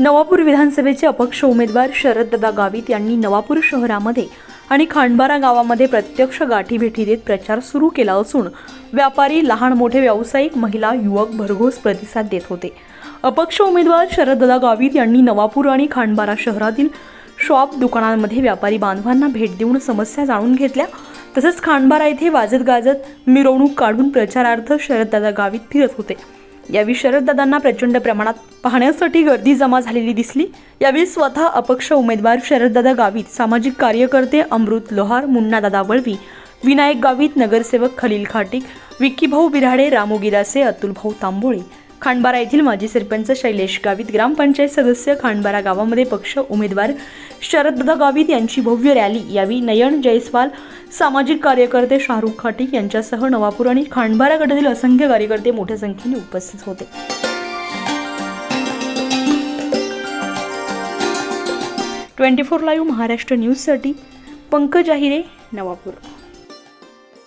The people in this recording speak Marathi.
नवापूर विधानसभेचे अपक्ष उमेदवार शरददादा गावित यांनी नवापूर शहरामध्ये आणि खांडबारा गावामध्ये प्रत्यक्ष गाठीभेटी देत प्रचार सुरू केला असून व्यापारी लहान मोठे व्यावसायिक महिला युवक भरघोस प्रतिसाद देत होते. अपक्ष उमेदवार शरददादा गावित यांनी नवापूर आणि खांडबारा शहरातील शॉप दुकानांमध्ये व्यापारी बांधवांना भेट देऊन समस्या जाणून घेतल्या. तसेच खांडबारा येथे वाजत गाजत मिरवणूक काढून प्रचारार्थ शरददादा गावित फिरत होते. यावेळी शरददादांना प्रचंड प्रमाणात पाहण्यासाठी गर्दी जमा झालेली दिसली. यावेळी स्वतः अपक्ष उमेदवार शरददादा गावित सामाजिक कार्यकर्ते अमृत लोहार मुन्नादादा वळवी विनायक गावित नगरसेवक खलील खाटिक विक्कीभाऊ बिराडे रामू गिरासे अतुलभाऊ तांबोळे खांडबारा येथील माजी सरपंच शैलेश गावित ग्रामपंचायत सदस्य खांडबारा गावामध्ये पक्ष उमेदवार शरददा गावित यांची भव्य रॅली. यावेळी नयन जयस्वाल सामाजिक कार्यकर्ते शाहरुख खाटिक यांच्यासह नवापूर आणि खांडबारा गटातील असंख्य कार्यकर्ते मोठ्या संख्येने उपस्थित होते. ट्वेंटी फोर लाईव्ह महाराष्ट्र न्यूजसाठी पंकज आहिरे नवापूर.